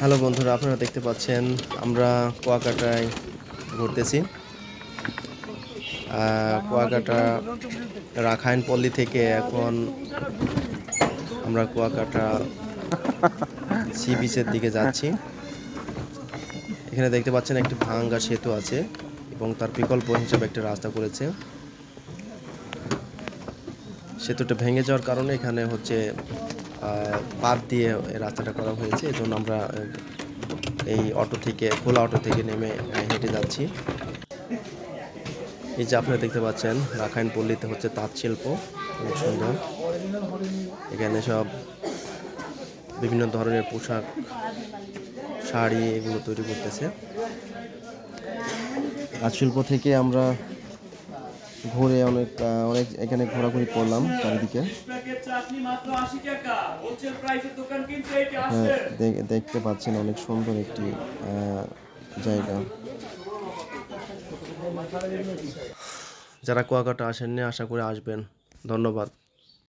Hello বন্ধুরা, আপনারা দেখতে পাচ্ছেন, আমরা কুয়াকাটায় ঘুরতেছি। কুয়াকাটা রাখাইন পল্লী থেকে এখন আমরা কুয়াকাটা সি বিচের দিকে যাচ্ছি। এখানে দেখতে পাচ্ছেন, একটি ভাঙ্গা সেতু আছে এবং তার বিকল্প হিসেবে একটা রাস্তা করেছে। সেতুটা ভেঙে যাওয়ার কারণে এখানে হচ্ছে বাদ দিয়ে রাস্তাটা করা হয়েছে। এই জন্য আমরা এই অটো থেকে, খোলা অটো থেকে নেমে হেঁটে যাচ্ছি। এই যে আপনারা দেখতে পাচ্ছেন, রাখাইন পল্লীতে হচ্ছে তাঁত শিল্প সুন্দর। এখানে সব বিভিন্ন ধরনের পোশাক, শাড়ি এগুলো তৈরি করতেছে। তাঁত শিল্প থেকে আমরা ঘুরে অনেক অনেক এখানে ঘোরাঘুরি করলাম চারিদিকে। হ্যাঁ, দেখ- দেখতে পাচ্ছেন অনেক সুন্দর একটি জায়গা। যারা কুয়াকাটা আসেননি আশা করে আসবেন। ধন্যবাদ।